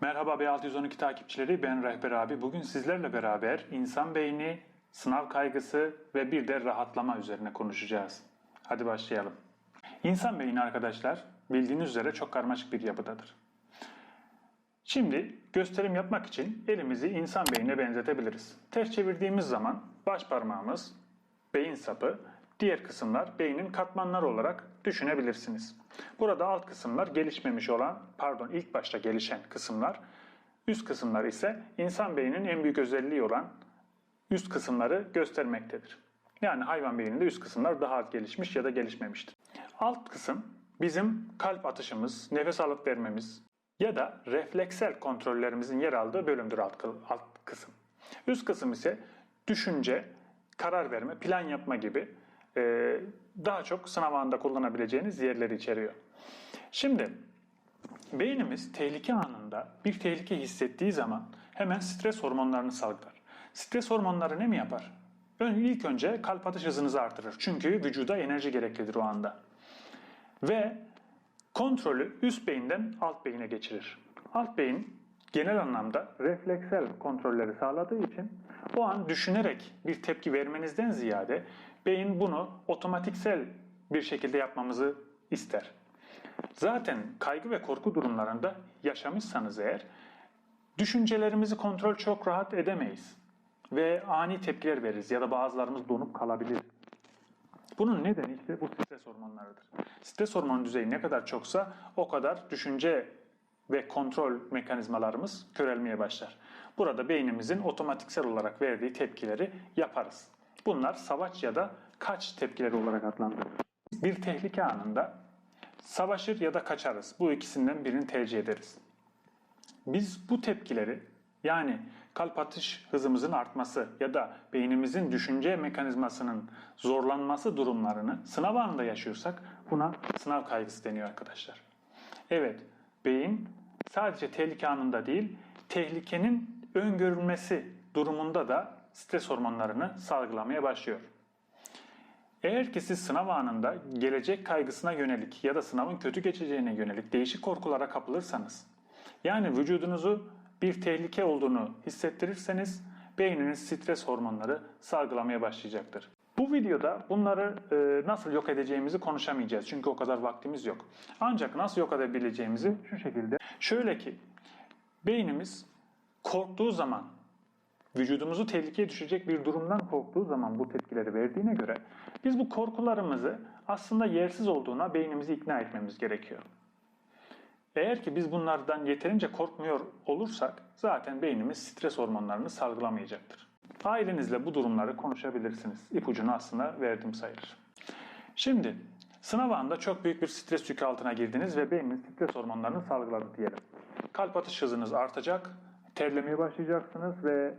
Merhaba B612 takipçileri ben Rehber abi. Bugün sizlerle beraber insan beyni, sınav kaygısı ve bir de rahatlama üzerine konuşacağız. Hadi başlayalım. İnsan beyni arkadaşlar bildiğiniz üzere çok karmaşık bir yapıdadır. Şimdi gösterim yapmak için elimizi insan beynine benzetebiliriz. Ters çevirdiğimiz zaman baş parmağımız beyin sapı, diğer kısımlar beynin katmanları olarak düşünebilirsiniz. Burada alt kısımlar gelişmemiş olan, pardon ilk başta gelişen kısımlar, üst kısımlar ise insan beyninin en büyük özelliği olan üst kısımları göstermektedir. Yani hayvan beyninde üst kısımlar daha az gelişmiş ya da gelişmemiştir. Alt kısım bizim kalp atışımız, nefes alıp vermemiz ya da refleksel kontrollerimizin yer aldığı bölümdür alt, alt kısım. Üst kısım ise düşünce, karar verme, plan yapma gibi daha çok sınav anında kullanabileceğiniz yerleri içeriyor. Şimdi beynimiz tehlike anında bir tehlike hissettiği zaman hemen stres hormonlarını salgılar. Stres hormonları ne mi yapar? İlk önce kalp atış hızınızı artırır. Çünkü vücuda enerji gereklidir o anda. Ve kontrolü üst beyinden alt beyine geçirir. Alt beyin genel anlamda refleksel kontrolleri sağladığı için o an düşünerek bir tepki vermenizden ziyade beyin bunu otomatiksel bir şekilde yapmamızı ister. Zaten kaygı ve korku durumlarında yaşamışsanız eğer düşüncelerimizi kontrol çok rahat edemeyiz ve ani tepkiler veririz ya da bazılarımız donup kalabilir. Bunun nedeni işte bu stres hormonlarıdır. Stres hormon düzeyi ne kadar çoksa o kadar düşünce ve kontrol mekanizmalarımız körelmeye başlar. Burada beynimizin otomatiksel olarak verdiği tepkileri yaparız. Bunlar savaş ya da kaç tepkileri olarak adlandırılır. Bir tehlike anında savaşır ya da kaçarız. Bu ikisinden birini tercih ederiz. Biz bu tepkileri yani kalp atış hızımızın artması ya da beynimizin düşünce mekanizmasının zorlanması durumlarını sınav anında yaşıyorsak buna sınav kaygısı deniyor arkadaşlar. Evet, beyin sadece tehlike anında değil, tehlikenin öngörülmesi durumunda da stres hormonlarını salgılamaya başlıyor. Eğer ki siz sınav anında gelecek kaygısına yönelik ya da sınavın kötü geçeceğine yönelik değişik korkulara kapılırsanız, yani vücudunuzu bir tehlike olduğunu hissettirirseniz beyniniz stres hormonları salgılamaya başlayacaktır. Bu videoda bunları e, nasıl yok edeceğimizi konuşamayacağız çünkü o kadar vaktimiz yok. Ancak nasıl yok edebileceğimizi şu şekilde. Şöyle ki beynimiz korktuğu zaman vücudumuzu tehlikeye düşecek bir durumdan korktuğu zaman bu tepkileri verdiğine göre biz bu korkularımızı aslında yersiz olduğuna beynimizi ikna etmemiz gerekiyor. Eğer ki biz bunlardan yeterince korkmuyor olursak zaten beynimiz stres hormonlarını salgılamayacaktır. Ailenizle bu durumları konuşabilirsiniz. İpucunu aslında verdim sayılır. Şimdi sınav anında çok büyük bir stres yükü altına girdiniz ve beyniniz stres hormonlarını salgıladı diyelim. Kalp atış hızınız artacak, terlemeye başlayacaksınız ve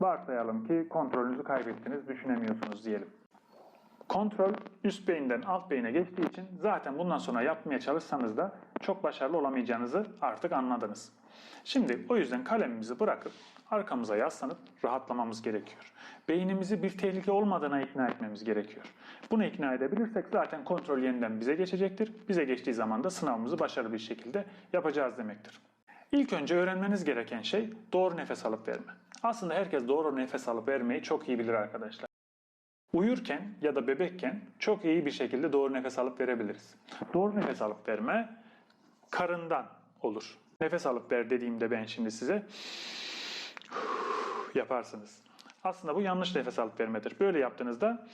varsayalım ki kontrolünüzü kaybettiniz, düşünemiyorsunuz diyelim. Kontrol üst beyinden alt beyine geçtiği için zaten bundan sonra yapmaya çalışsanız da çok başarılı olamayacağınızı artık anladınız. Şimdi o yüzden kalemimizi bırakıp arkamıza yaslanıp rahatlamamız gerekiyor. Beynimizi bir tehlike olmadığına ikna etmemiz gerekiyor. Bunu ikna edebilirsek zaten kontrol yeniden bize geçecektir. Bize geçtiği zaman da sınavımızı başarılı bir şekilde yapacağız demektir. İlk önce öğrenmeniz gereken şey doğru nefes alıp verme. Aslında herkes doğru nefes alıp vermeyi çok iyi bilir arkadaşlar. Uyurken ya da bebekken çok iyi bir şekilde doğru nefes alıp verebiliriz. Doğru nefes alıp verme karından olur. Nefes alıp ver dediğimde ben şimdi size yaparsınız. Aslında bu yanlış nefes alıp vermedir. Böyle yaptığınızda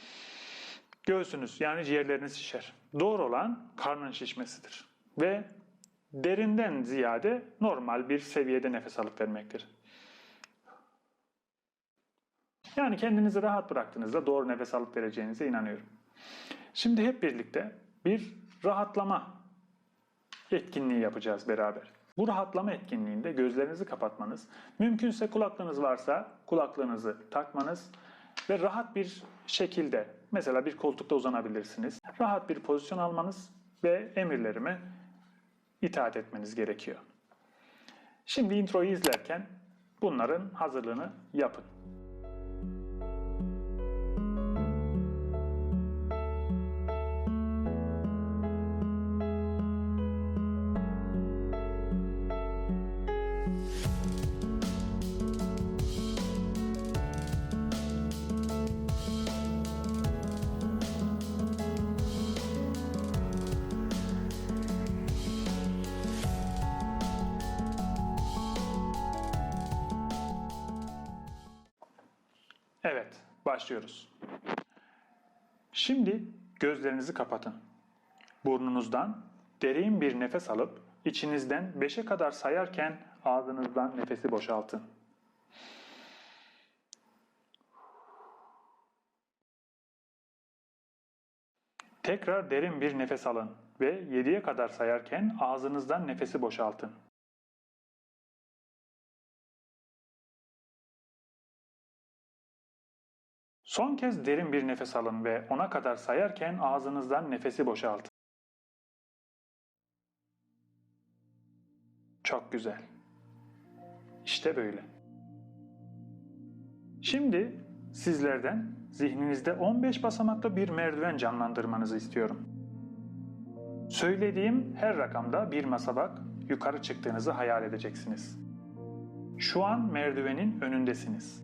göğsünüz yani ciğerleriniz şişer. Doğru olan karnın şişmesidir. Ve derinden ziyade normal bir seviyede nefes alıp vermektir. Yani kendinizi rahat bıraktığınızda doğru nefes alıp vereceğinize inanıyorum. Şimdi hep birlikte bir rahatlama etkinliği yapacağız beraber. Bu rahatlama etkinliğinde gözlerinizi kapatmanız, mümkünse kulaklığınız varsa kulaklığınızı takmanız ve rahat bir şekilde mesela bir koltukta uzanabilirsiniz. Rahat bir pozisyon almanız ve emirlerime itaat etmeniz gerekiyor. Şimdi introyu izlerken bunların hazırlığını yapın. Başlıyoruz. Şimdi gözlerinizi kapatın. Burnunuzdan derin bir nefes alıp içinizden 5'e kadar sayarken ağzınızdan nefesi boşaltın. Tekrar derin bir nefes alın ve 7'ye kadar sayarken ağzınızdan nefesi boşaltın. Son kez derin bir nefes alın ve 10'a kadar sayarken ağzınızdan nefesi boşaltın. Çok güzel. İşte böyle. Şimdi sizlerden zihninizde 15 basamaklı bir merdiven canlandırmanızı istiyorum. Söylediğim her rakamda bir basamak yukarı çıktığınızı hayal edeceksiniz. Şu an merdivenin önündesiniz.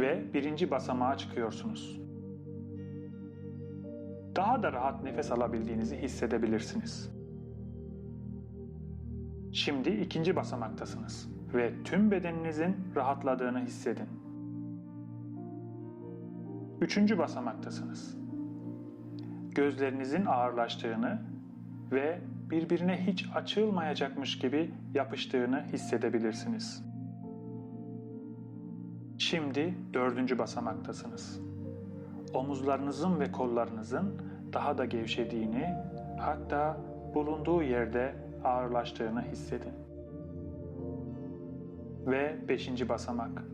Ve birinci basamağa çıkıyorsunuz. Daha da rahat nefes alabildiğinizi hissedebilirsiniz. Şimdi ikinci basamaktasınız ve tüm bedeninizin rahatladığını hissedin. Üçüncü basamaktasınız. Gözlerinizin ağırlaştığını ve birbirine hiç açılmayacakmış gibi yapıştığını hissedebilirsiniz. Şimdi dördüncü basamaktasınız. Omuzlarınızın ve kollarınızın daha da gevşediğini, hatta bulunduğu yerde ağırlaştığını hissedin. Ve beşinci basamak.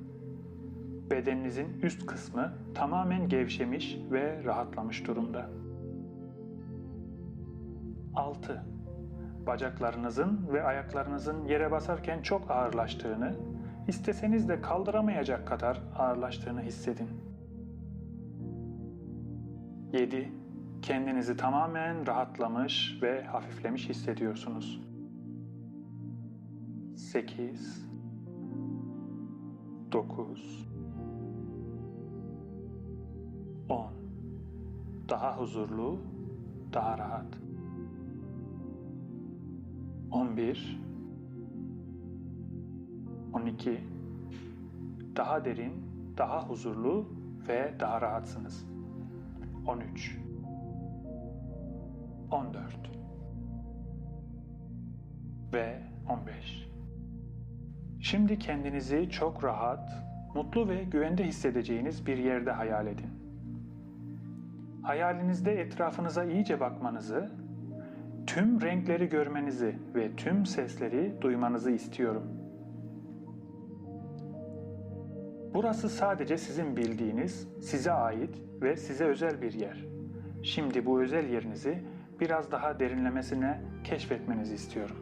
Bedeninizin üst kısmı tamamen gevşemiş ve rahatlamış durumda. 6. Bacaklarınızın ve ayaklarınızın yere basarken çok ağırlaştığını, isteseniz de kaldıramayacak kadar ağırlaştığını hissedin. 7. Kendinizi tamamen rahatlamış ve hafiflemiş hissediyorsunuz. 8 9 10 Daha huzurlu, daha rahat. 11 12 Daha derin, daha huzurlu ve daha rahatsınız. 13 14 ve 15 Şimdi kendinizi çok rahat, mutlu ve güvende hissedeceğiniz bir yerde hayal edin. Hayalinizde etrafınıza iyice bakmanızı, tüm renkleri görmenizi ve tüm sesleri duymanızı istiyorum. Burası sadece sizin bildiğiniz, size ait ve size özel bir yer. Şimdi bu özel yerinizi biraz daha derinlemesine keşfetmenizi istiyorum.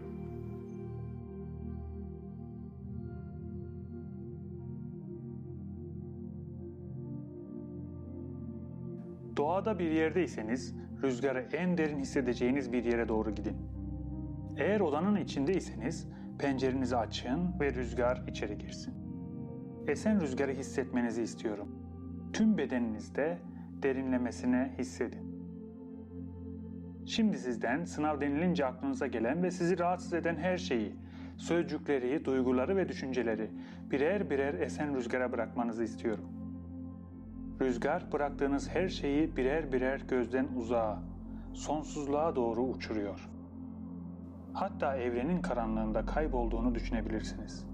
Doğada bir yerdeyseniz rüzgarı en derin hissedeceğiniz bir yere doğru gidin. Eğer odanın içindeyseniz pencerenizi açın ve rüzgar içeri girsin. Esen rüzgarı hissetmenizi istiyorum. Tüm bedeninizde derinlemesine hissedin. Şimdi sizden sınav denilince aklınıza gelen ve sizi rahatsız eden her şeyi, sözcükleri, duyguları ve düşünceleri birer birer esen rüzgara bırakmanızı istiyorum. Rüzgar bıraktığınız her şeyi birer birer gözden uzağa, sonsuzluğa doğru uçuruyor. Hatta evrenin karanlığında kaybolduğunu düşünebilirsiniz.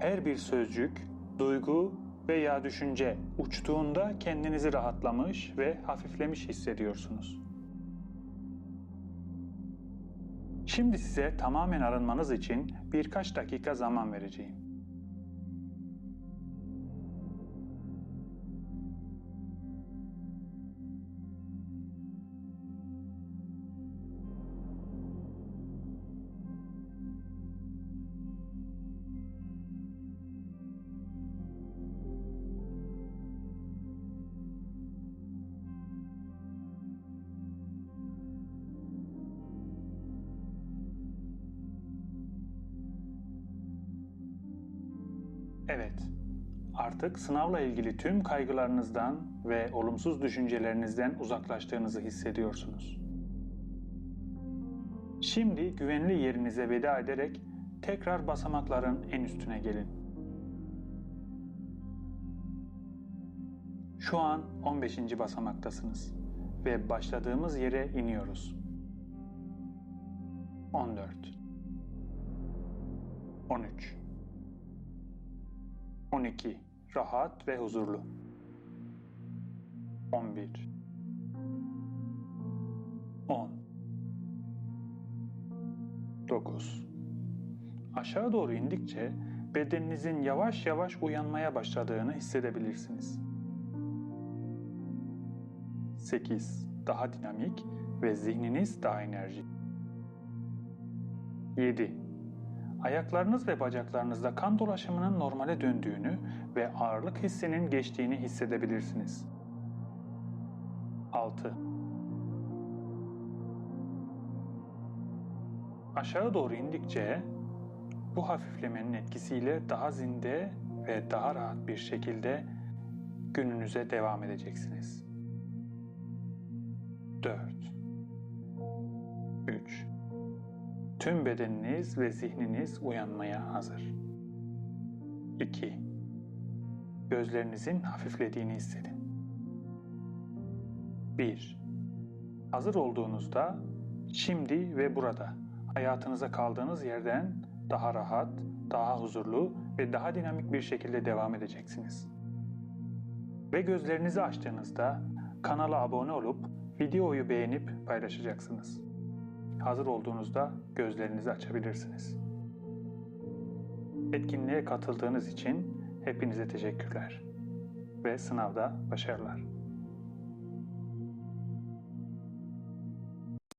Her bir sözcük, duygu veya düşünce uçtuğunda kendinizi rahatlamış ve hafiflemiş hissediyorsunuz. Şimdi size tamamen arınmanız için birkaç dakika zaman vereceğim. Evet, artık sınavla ilgili tüm kaygılarınızdan ve olumsuz düşüncelerinizden uzaklaştığınızı hissediyorsunuz. Şimdi güvenli yerinize veda ederek tekrar basamakların en üstüne gelin. Şu an 15. basamaktasınız ve başladığımız yere iniyoruz. 14 13 12 rahat ve huzurlu. 11 10 9 Aşağı doğru indikçe bedeninizin yavaş yavaş uyanmaya başladığını hissedebilirsiniz. 8 daha dinamik ve zihniniz daha enerjik. 7 Ayaklarınız ve bacaklarınızda kan dolaşımının normale döndüğünü ve ağırlık hissinin geçtiğini hissedebilirsiniz. 6. Aşağı doğru indikçe bu hafiflemenin etkisiyle daha zinde ve daha rahat bir şekilde gününüze devam edeceksiniz. 4 Tüm bedeniniz ve zihniniz uyanmaya hazır. 2. Gözlerinizin hafiflediğini hissedin. 1. Hazır olduğunuzda şimdi ve burada hayatınıza kaldığınız yerden daha rahat, daha huzurlu ve daha dinamik bir şekilde devam edeceksiniz. Ve gözlerinizi açtığınızda kanala abone olup videoyu beğenip paylaşacaksınız. Hazır olduğunuzda gözlerinizi açabilirsiniz. Etkinliğe katıldığınız için hepinize teşekkürler ve sınavda başarılar.